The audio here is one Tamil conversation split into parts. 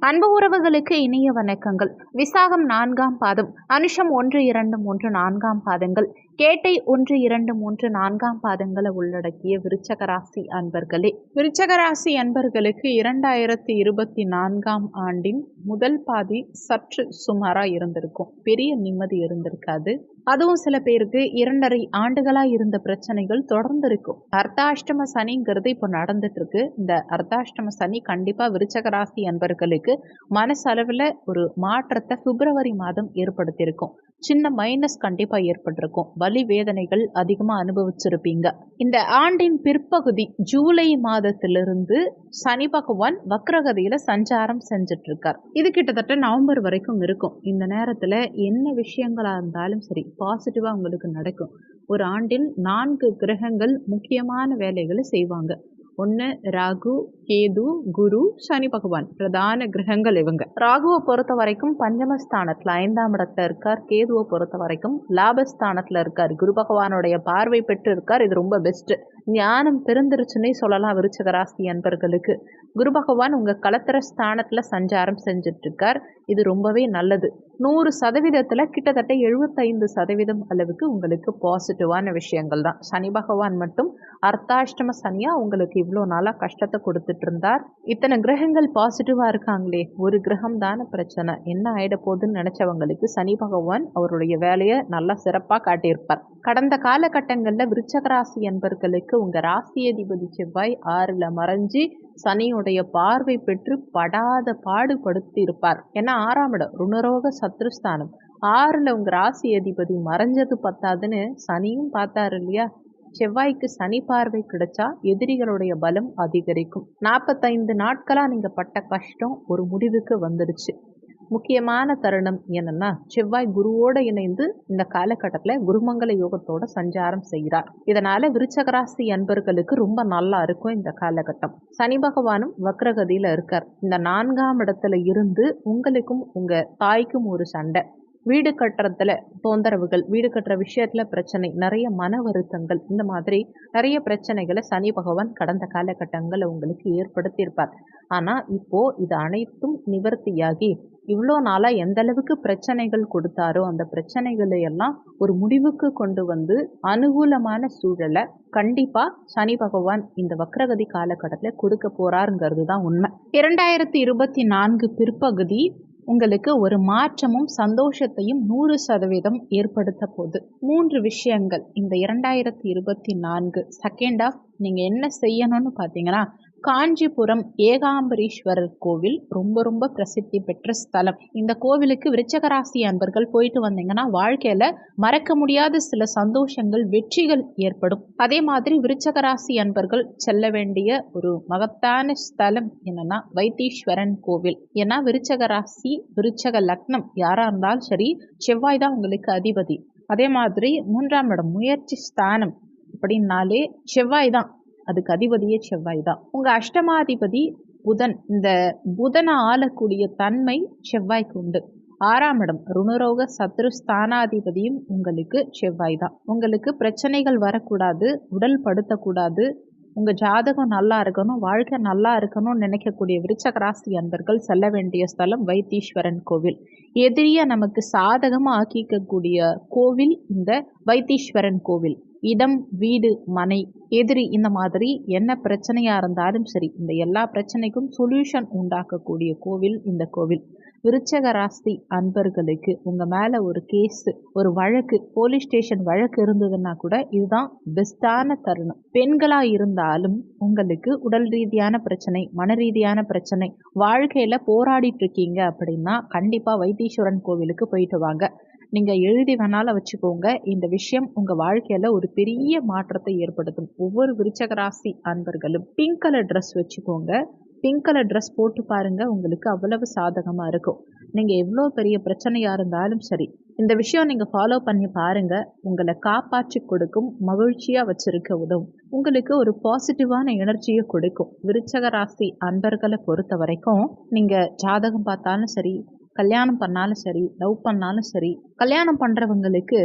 அன்பு உறவுகளுக்கு இனிய வணக்கங்கள். விசாகம் நான்காம் பாதம் அனுஷம் ஒன்று இரண்டு மூன்று நான்காம் பாதங்கள். கேட்டை ஒன்று இரண்டு மூன்று நான்காம் பாதங்களை உள்ளடக்கிய விருச்சக ராசி அன்பர்களே. விருச்சக ராசி அன்பர்களுக்கு இரண்டாயிரத்தி இருபத்தி நான்காம் ஆண்டின் முதல் பாதி சற்று சுமாரா இருந்திருக்கும். பெரிய நிம்மதி இருந்திருக்காது. அதுவும் சில பேருக்கு இரண்டரை ஆண்டுகளா இருந்த பிரச்சனைகள் தொடர்ந்து இருக்கும் அர்த்தாஷ்டம சனிங்கிறது இப்போ நடந்துட்டு இருக்கு இந்த அர்த்தாஷ்டம சனி கண்டிப்பா விருச்சக ராசி அன்பர்களுக்கு மனசளவில் ஒரு மாற்றத்தை பிப்ரவரி மாதம் ஏற்படுத்தியிருக்கும். சின்ன மைனஸ் கண்டிப்பாக ஏற்பட்டிருக்கும். வலி வேதனைகள் அதிகமாக அனுபவிச்சிருப்பீங்க. இந்த ஆண்டின் பிற்பகுதி ஜூலை மாதத்திலிருந்து சனி பகவான் வக்ரகதியில் சஞ்சாரம் செஞ்சுட்டு இருக்கார் இது கிட்டத்தட்ட நவம்பர் வரைக்கும் இருக்கும். இந்த நேரத்தில் என்ன விஷயங்களாக இருந்தாலும் சரி பாசிட்டிவாக உங்களுக்கு நடக்கும். ஒரு ஆண்டில் நான்கு கிரகங்கள் முக்கியமான வேலைகளை செய்வாங்க. ஒன்று ராகு கேது குரு சனி பகவான். பிரதான கிரகங்கள் இவங்க. ராகுவை பொறுத்த வரைக்கும் பஞ்சமஸ்தானத்தில் ஐந்தாம் இடத்துல இருக்கார் கேதுவை பொறுத்த வரைக்கும் லாபஸ்தானத்தில் இருக்கார். குரு பகவானுடைய பார்வை பெற்று இருக்கார் இது ரொம்ப பெஸ்ட்டு ஞானம் பிறந்துருச்சுன்னே சொல்லலாம் விருச்சக ராசி அன்பர்களுக்கு. குரு பகவான் உங்கள் கலத்திர ஸ்தானத்தில் சஞ்சாரம் செஞ்சிட்ருக்கார். இது ரொம்பவே நல்லது. நூறு சதவீதத்தில் கிட்டத்தட்ட எழுபத்தைந்து சதவீதம் அளவுக்கு உங்களுக்கு பாசிட்டிவான விஷயங்கள் தான். சனி பகவான் மட்டும் அர்த்தாஷ்டம சனியாக உங்களுக்கு இவ்வளோ நாளாக கஷ்டத்தை கொடுத்துட்டு இருந்தார் இத்தனை கிரகங்கள் பாசிட்டிவாக இருக்காங்களே ஒரு கிரகம் தானே பிரச்சனை. என்ன ஆகிட போகுதுன்னு நினச்சவங்களுக்கு சனி பகவான் அவருடைய வேலையை நல்லா சிறப்பாக காட்டியிருப்பார். கடந்த காலகட்டங்களில் விருச்சகராசி என்பர்களுக்கு உங்க உங்கள் ராசி அதிபதி செவ்வாய் ஆறில் மறைஞ்சு சனியுடைய பார்வை பெற்று படாத பாடுபடுத்தி இருப்பார். ஏன்னா ஆறாம் இடம் ருணரோக சத்ருஸ்தானம். ஆறில் உங்கள் ராசி அதிபதி மறைஞ்சது பத்தாதுன்னு சனியும் பார்த்தாரு இல்லையா? செவ்வாய்க்கு சனி பார்வை கிடைச்சா எதிரிகளுடைய பலம் அதிகரிக்கும். நாற்பத்தைந்து நாட்களாக நீங்கள் பட்ட கஷ்டம் ஒரு முடிவுக்கு வந்துடுச்சு. முக்கியமான தருணம் என்னன்னா செவ்வாய் குருவோடு இணைந்து இந்த காலகட்டத்தில் குருமங்கல யோகத்தோட சஞ்சாரம் செய்கிறார். இதனால விருச்சகராசி அன்பர்களுக்கு ரொம்ப நல்லா இருக்கும் இந்த காலகட்டம். சனி பகவானும் வக்ரகதியில் இருக்கார். இந்த நான்காம் இடத்துல இருந்து உங்களுக்கும் உங்க தாய்க்கும் ஒரு சண்டை. வீடு கட்டுறதுல தொந்தரவுகள் வீடு கட்டுற விஷயத்துல பிரச்சனை நிறைய மன வருத்தங்கள் இந்த மாதிரி நிறைய பிரச்சனைகளை சனி பகவான் கடந்த காலகட்டங்கள் உங்களுக்கு ஏற்படுத்தியிருப்பார். ஆனால் இப்போ இது அனைத்தும் நிவர்த்தியாகி இவ்வளோ நாளாக எந்த அளவுக்கு பிரச்சனைகள் கொடுத்தாரோ அந்த பிரச்சனைகளை எல்லாம் ஒரு முடிவுக்கு கொண்டு வந்து அனுகூலமான சூழலை கண்டிப்பாக சனி பகவான் இந்த வக்ரகதி காலகட்டத்தில் கொடுக்க போறாருங்கிறது தான் உண்மை. இரண்டாயிரத்தி இருபத்தி நான்கு பிற்பகுதி உங்களுக்கு ஒரு மாற்றமும் சந்தோஷத்தையும் நூறு சதவீதம் ஏற்படுத்த போகுது. மூன்று விஷயங்கள். இந்த இரண்டாயிரத்தி இருபத்தி நான்கு செகண்ட் ஆஃப் நீங்கள் என்ன செய்யணும்னு பார்த்தீங்கன்னா காஞ்சிபுரம் ஏகாம்பரீஸ்வரர் கோவில் ரொம்ப ரொம்ப பிரசித்தி பெற்ற ஸ்தலம். இந்த கோவிலுக்கு விருச்சகராசி அன்பர்கள் போயிட்டு வந்தீங்கன்னா வாழ்க்கையில மறக்க முடியாத சில சந்தோஷங்கள் வெற்றிகள் ஏற்படும். அதே மாதிரி விருச்சகராசி அன்பர்கள் செல்ல வேண்டிய ஒரு மகத்தான ஸ்தலம் என்னன்னா வைத்தீஸ்வரன் கோவில். ஏன்னா விருச்சகராசி விருச்சக லக்னம் யாரா இருந்தாலும் சரி செவ்வாய் தான் உங்களுக்கு அதிபதி. அதே மாதிரி மூன்றாம் இடம் முயற்சி ஸ்தானம் அப்படின்னாலே செவ்வாய் தான். அதுக்கு அதிபதியே செவ்வாய் தான். உங்கள் அஷ்டமாதிபதி புதன். இந்த புதனை ஆளக்கூடிய தன்மை செவ்வாய்க்கு உண்டு. ஆறாம் இடம் ருணரோக சத்ரு ஸ்தானாதிபதியும் உங்களுக்கு செவ்வாய் தான். உங்களுக்கு பிரச்சனைகள் வரக்கூடாது உடல் படுத்தக்கூடாது உங்கள் ஜாதகம் நல்லா இருக்கணும் வாழ்க்கை நல்லா இருக்கணும்னு நினைக்கக்கூடிய விருச்சக ராசி அன்பர்கள் செல்ல வேண்டிய ஸ்தலம் வைத்தீஸ்வரன் கோவில். எதிரியை நமக்கு சாதகமாக ஆக்கிக்கக்கூடிய கோவில் இந்த வைத்தீஸ்வரன் கோவில். இடம் வீடு மனை எதிரி இந்த மாதிரி என்ன பிரச்சனையாக இருந்தாலும் சரி இந்த எல்லா பிரச்சனைக்கும் சொல்யூஷன் உண்டாக்கக்கூடிய கோவில் இந்த கோவில். விருச்சக ராசி அன்பர்களுக்கு உங்கள் மேலே ஒரு கேஸு ஒரு வழக்கு போலீஸ் ஸ்டேஷன் வழக்கு இருந்ததுன்னா கூட இதுதான் பெஸ்ட்டான தருணம். பெண்களாக இருந்தாலும் உங்களுக்கு உடல் ரீதியான பிரச்சனை மன ரீதியான பிரச்சனை வாழ்க்கையில் போராடிட்டு இருக்கீங்க அப்படின்னா கண்டிப்பாக வைத்தீஸ்வரன் கோவிலுக்கு போயிட்டு வாங்க. நீங்கள் எழுதி வேணாலும் வச்சுக்கோங்க. இந்த விஷயம் உங்கள் வாழ்க்கையில் ஒரு பெரிய மாற்றத்தை ஏற்படுத்தும். ஒவ்வொரு விருச்சக ராசி அன்பர்களும் பிங்க் கலர் ட்ரெஸ் வச்சுக்கோங்க. பிங்க் கலர் ட்ரெஸ் போட்டு பாருங்கள் உங்களுக்கு அவ்வளவு சாதகமாக இருக்கும். நீங்கள் எவ்வளோ பெரிய பிரச்சனையாக இருந்தாலும் சரி இந்த விஷயம் நீங்கள் ஃபாலோ பண்ணி பாருங்கள் உங்களை காப்பாற்றி கொடுக்கும் மகிழ்ச்சியாக வச்சுருக்க உதவும். உங்களுக்கு ஒரு பாசிட்டிவான எனர்ஜியை கொடுக்கும். விருச்சக ராசி அன்பர்களை பொறுத்த வரைக்கும் நீங்கள் ஜாதகம் பார்த்தாலும் சரி கல்யாணம் பண்ணாலும் சரி லவ் பண்ணாலும் சரி கல்யாணம் பண்ணுறவங்களுக்கு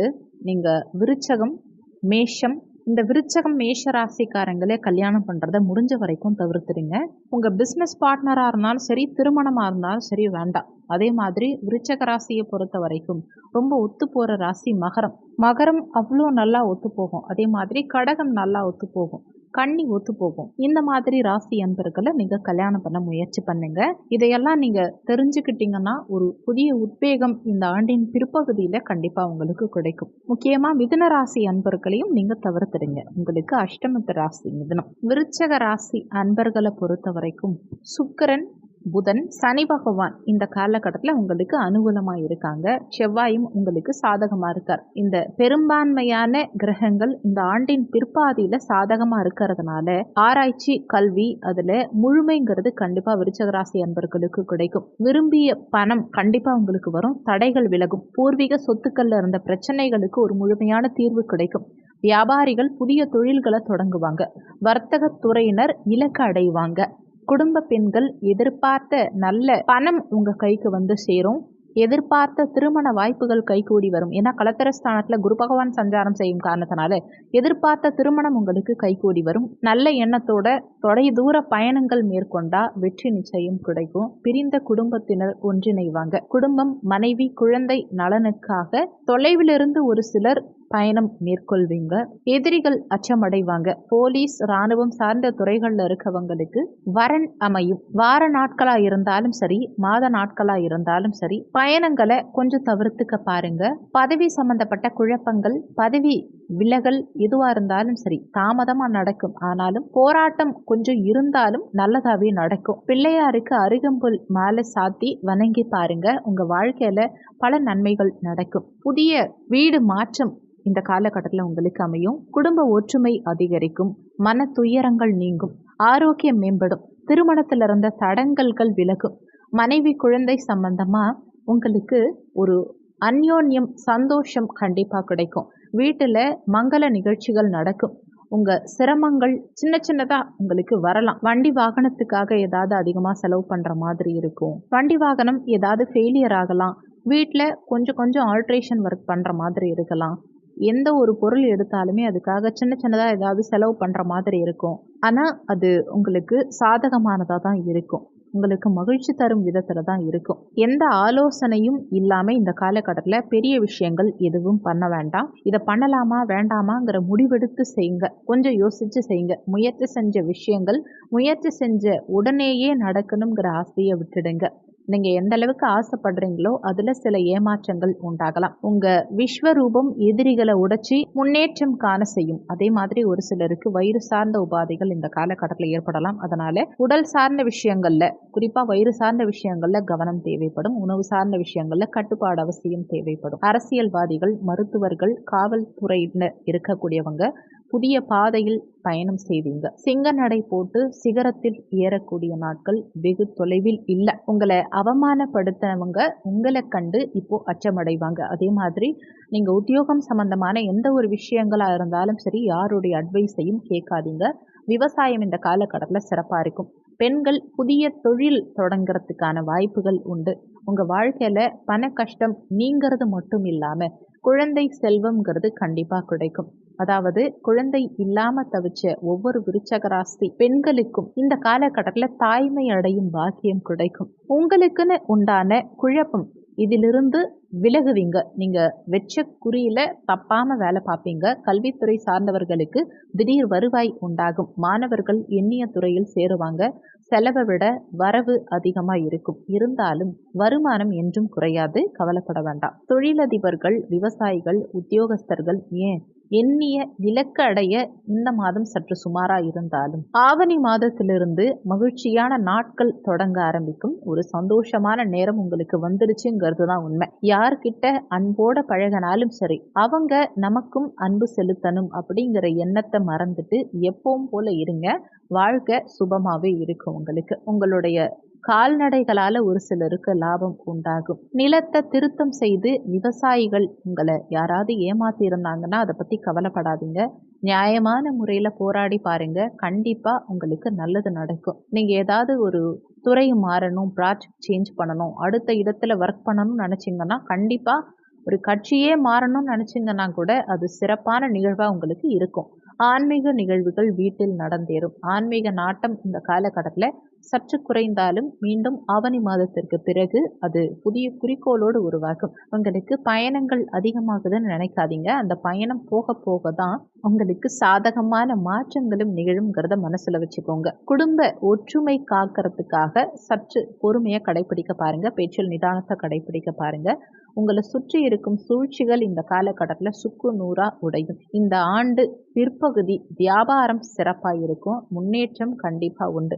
நீங்கள் விருச்சகம் மேஷம் இந்த விருச்சகம் மேஷ ராசிக்காரங்களே கல்யாணம் பண்ணுறத முடிஞ்ச வரைக்கும் தவிர்த்துடுங்க. உங்கள் பிஸ்னஸ் பார்ட்னராக இருந்தாலும் சரி திருமணமாக இருந்தாலும் சரி வேண்டாம். அதே மாதிரி விருச்சக ராசியை பொறுத்த வரைக்கும் ரொம்ப ஒத்து போகிற ராசி மகரம். மகரம் அவ்வளோ நல்லா ஒத்து போகும் அதே மாதிரி கடகம் நல்லா ஒத்து போகும் கண்ணி ஒத்து போகும். இந்த மாதிரி ராசி அன்பர்களை நீங்கள் கல்யாணம் பண்ண முயற்சி பண்ணுங்க. இதையெல்லாம் நீங்கள் தெரிஞ்சுக்கிட்டீங்கன்னா ஒரு புதிய உத்வேகம் இந்த ஆண்டின் பிற்பகுதியில் கண்டிப்பாக உங்களுக்கு கிடைக்கும். முக்கியமாக மிதுன ராசி அன்பர்களையும் நீங்கள் தவிர்த்துடுங்க. உங்களுக்கு அஷ்டமத்து ராசி மிதுனம். விருச்சக ராசி அன்பர்களை பொறுத்த வரைக்கும் சுக்கரன் புதன் சனி பகவான் இந்த காலகட்டத்தில் உங்களுக்கு அனுகூலமாக இருக்காங்க. செவ்வாயும் உங்களுக்கு சாதகமாக இருக்கார். இந்த பெரும்பான்மையான கிரகங்கள் இந்த ஆண்டின் பிற்பாதியில் சாதகமாக இருக்கிறதுனால ஆராய்ச்சி கல்வி அதில் முழுமைங்கிறது கண்டிப்பாக விருச்சகராசி அன்பர்களுக்கு கிடைக்கும். விரும்பிய பணம் கண்டிப்பாக உங்களுக்கு வரும். தடைகள் விலகும். பூர்வீக சொத்துக்கள்ல இருந்த பிரச்சனைகளுக்கு ஒரு முழுமையான தீர்வு கிடைக்கும். வியாபாரிகள் புதிய தொழில்களை தொடங்குவாங்க. வர்த்தக துறையினர் இலக்கு அடைவாங்க. குடும்ப பெண்கள் எதிர்பார்த்த நல்ல பணம் உங்க கைக்கு வந்து சேரும். எதிர்பார்த்த திருமண வாய்ப்புகள் கைகூடி வரும். ஏன்னா கலத்தரஸ்தானத்தில் குரு பகவான் சஞ்சாரம் செய்யும் காரணத்தினால எதிர்பார்த்த திருமணம் உங்களுக்கு கைகூடி வரும். நல்ல எண்ணத்தோட தொலை தூர பயணங்கள் மேற்கொண்டா வெற்றி நிச்சயம் கிடைக்கும். பிரிந்த குடும்பத்தினர் ஒன்றிணைவாங்க. குடும்பம் மனைவி குழந்தை நலனுக்காக தொலைவிலிருந்து ஒரு சிலர் பயணம் மேற்கொள்வீங்க. எதிரிகள் அச்சமடைவாங்க. போலீஸ் ராணுவம் சார்ந்த துறைகளில் இருக்கவங்களுக்கு வரன் அமையும். வார நாட்களா இருந்தாலும் சரி மாத நாட்களா இருந்தாலும் சரி பயணங்களை கொஞ்சம் தவிர்த்துக்க பாருங்க. பதவி சம்பந்தப்பட்ட குழப்பங்கள் பதவி விலகல் எதுவாக இருந்தாலும் சரி தாமதமாக நடக்கும். ஆனாலும் போராட்டம் கொஞ்சம் இருந்தாலும் நல்லதாகவே நடக்கும். பிள்ளையாருக்கு அருகம்புல் மேலே சாத்தி வணங்கி பாருங்க. உங்கள் வாழ்க்கையில் பல நன்மைகள் நடக்கும். புதிய வீடு மாற்றம் இந்த காலகட்டத்தில் உங்களுக்கு அமையும். குடும்ப ஒற்றுமை அதிகரிக்கும். மன துயரங்கள் நீங்கும். ஆரோக்கியம் மேம்படும். திருமணத்தில் இருந்த தடங்கல்கள் விலகும். மனைவி குழந்தை சம்பந்தமாக உங்களுக்கு ஒரு அந்யோன்யம் சந்தோஷம் கண்டிப்பாக கிடைக்கும். வீட்டில் மங்கள நிகழ்ச்சிகள் நடக்கும். உங்கள் சிரமங்கள் சின்ன சின்னதாக உங்களுக்கு வரலாம். வண்டி வாகனத்துக்காக ஏதாவது அதிகமாக செலவு பண்ணுற மாதிரி இருக்கும். வண்டி வாகனம் ஏதாவது ஃபெயிலியர் ஆகலாம். வீட்டில் கொஞ்சம் கொஞ்சம் ஆல்ட்ரேஷன் ஒர்க் பண்ணுற மாதிரி இருக்கலாம். எந்த ஒரு பொருள் எடுத்தாலுமே அதுக்காக சின்ன சின்னதாக ஏதாவது செலவு பண்ணுற மாதிரி இருக்கும். ஆனால் அது உங்களுக்கு சாதகமானதாக தான் இருக்கும். உங்களுக்கு மகிழ்ச்சி தரும் விதத்தில் தான் இருக்கும். எந்த ஆலோசனையும் இல்லாமல் இந்த காலகட்டத்தில் பெரிய விஷயங்கள் எதுவும் பண்ண வேண்டாம். இதை பண்ணலாமா வேண்டாமாங்கிற முடிவெடுத்து செய்யுங்க. கொஞ்சம் யோசித்து செய்யுங்க. முயற்சி செஞ்ச விஷயங்கள் முயற்சி செஞ்ச உடனேயே நடக்கணுங்கிற ஆசையை விட்டுடுங்க. நீங்கள் எந்த அளவுக்கு ஆசைப்படுறீங்களோ அதில் சில ஏமாற்றங்கள் உண்டாகலாம். உங்கள் விஸ்வரூபம் எதிரிகளை உடைச்சி முன்னேற்றம் காண செய்யும். அதே மாதிரி ஒரு சிலருக்கு வயிறு சார்ந்த உபாதைகள் இந்த காலகட்டத்தில் ஏற்படலாம். அதனால உடல் சார்ந்த விஷயங்கள்ல குறிப்பாக வயிறு சார்ந்த விஷயங்கள்ல கவனம் தேவைப்படும். உணவு சார்ந்த விஷயங்கள்ல கட்டுப்பாடு அவசியம் தேவைப்படும். அரசியல்வாதிகள் மருத்துவர்கள் காவல்துறையினர் இருக்கக்கூடியவங்க புதிய பாதையில் பயணம் செய்வீங்க. சிங்க நடை போட்டு சிகரத்தில் ஏறக்கூடிய நாட்கள் வெகு தொலைவில் இல்லை. உங்களை அவமானப்படுத்தினவங்க உங்களை கண்டு இப்போ அச்சமடைவாங்க. அதே மாதிரி நீங்கள் உத்தியோகம் சம்பந்தமான எந்த ஒரு விஷயங்களாக இருந்தாலும் சரி யாருடைய அட்வைஸையும் கேட்காதீங்க. விவசாயம் இந்த காலகட்டத்தில் சிறப்பாக இருக்கும். பெண்கள் புதிய தொழில் தொடங்குறதுக்கான வாய்ப்புகள் உண்டு. உங்கள் வாழ்க்கையில் பண கஷ்டம் நீங்கிறது மட்டும் இல்லாமல் குழந்தை செல்வம்ங்கிறது கண்டிப்பாக கிடைக்கும். அதாவது குழந்தை இல்லாம தவிச்ச ஒவ்வொரு விருச்சகராசி பெண்களுக்கும் இந்த காலகட்டத்தில் தாய்மை அடையும் பாக்கியம் கிடைக்கும். உங்களுக்குன்னு உண்டான குழப்பம் இதிலிருந்து விலகுவீங்க. நீங்க வெச்ச குறியில தப்பாம வேலை பார்ப்பீங்க. கல்வித்துறை சார்ந்தவர்களுக்கு திடீர் வருவாய் உண்டாகும். மாணவர்கள் எண்ணிய துறையில் சேருவாங்க. செலவை விட வரவு அதிகமாக இருக்கும். இருந்தாலும் வருமானம் என்றும் குறையாது. கவலைப்பட வேண்டாம். தொழிலதிபர்கள் விவசாயிகள் உத்தியோகஸ்தர்கள் ஏன் எண்ணிய இலக்கு அடைய இந்த மாதம் சற்று சுமாராக இருந்தாலும் ஆவணி மாதத்திலிருந்து மகிழ்ச்சியான நாட்கள் தொடங்க ஆரம்பிக்கும். ஒரு சந்தோஷமான நேரம் உங்களுக்கு வந்துருச்சுங்கிறது தான் உண்மை. யார்கிட்ட அன்போட பழகினாலும் சரி அவங்க நமக்கும் அன்பு செலுத்தணும் அப்படிங்கிற எண்ணத்தை மறந்துட்டு எப்பவும் போல இருங்க. வாழ்க்கை சுபமாகவே இருக்கும் உங்களுக்கு. உங்களுடைய கால்நடைகளால் ஒரு சிலருக்கு லாபம் உண்டாகும். நிலத்தை திருத்தம் செய்து விவசாயிகள் உங்களை யாராவது ஏமாத்தி இருந்தாங்கன்னா அதை பற்றி கவலைப்படாதீங்க. நியாயமான முறையில் போராடி பாருங்க. கண்டிப்பாக உங்களுக்கு நல்லது நடக்கும். நீங்கள் ஏதாவது ஒரு துறை மாறணும் ப்ராஜெக்ட் சேஞ்ச் பண்ணணும் அடுத்த இடத்துல ஒர்க் பண்ணணும்னு நினச்சிங்கன்னா கண்டிப்பாக ஒரு கட்சியே மாறணும்னு நினச்சிங்கன்னா கூட அது சிறப்பான நிகழ்வாக உங்களுக்கு இருக்கும். ஆன்மீக நிகழ்வுகள் வீட்டில் நடந்தேறும். ஆன்மீக நாட்டம் இந்த காலகட்டத்தில் சற்று குறைந்தாலும் மீண்டும் ஆவணி மாதத்திற்கு பிறகு அது புதிய குறிக்கோளோடு உருவாகும். உங்களுக்கு பயணங்கள் அதிகமாகுதுன்னு நினைக்காதீங்க. அந்த பயணம் போக போக தான் உங்களுக்கு சாதகமான மாற்றங்களும் நிகழும்ங்கிறத மனசுல வச்சுக்கோங்க. குடும்ப ஒற்றுமை காக்கிறதுக்காக சற்று பொறுமையை கடைபிடிக்க பாருங்க. பேச்சில் நிதானத்தை கடைபிடிக்க பாருங்க. உங்களை சுற்றி இருக்கும் சூழ்ச்சிகள் இந்த காலகட்டத்தில் சுக்கு நூறா உடையும். இந்த ஆண்டு பிற்பகுதி வியாபாரம் சிறப்பாக இருக்கும். முன்னேற்றம் கண்டிப்பாக உண்டு.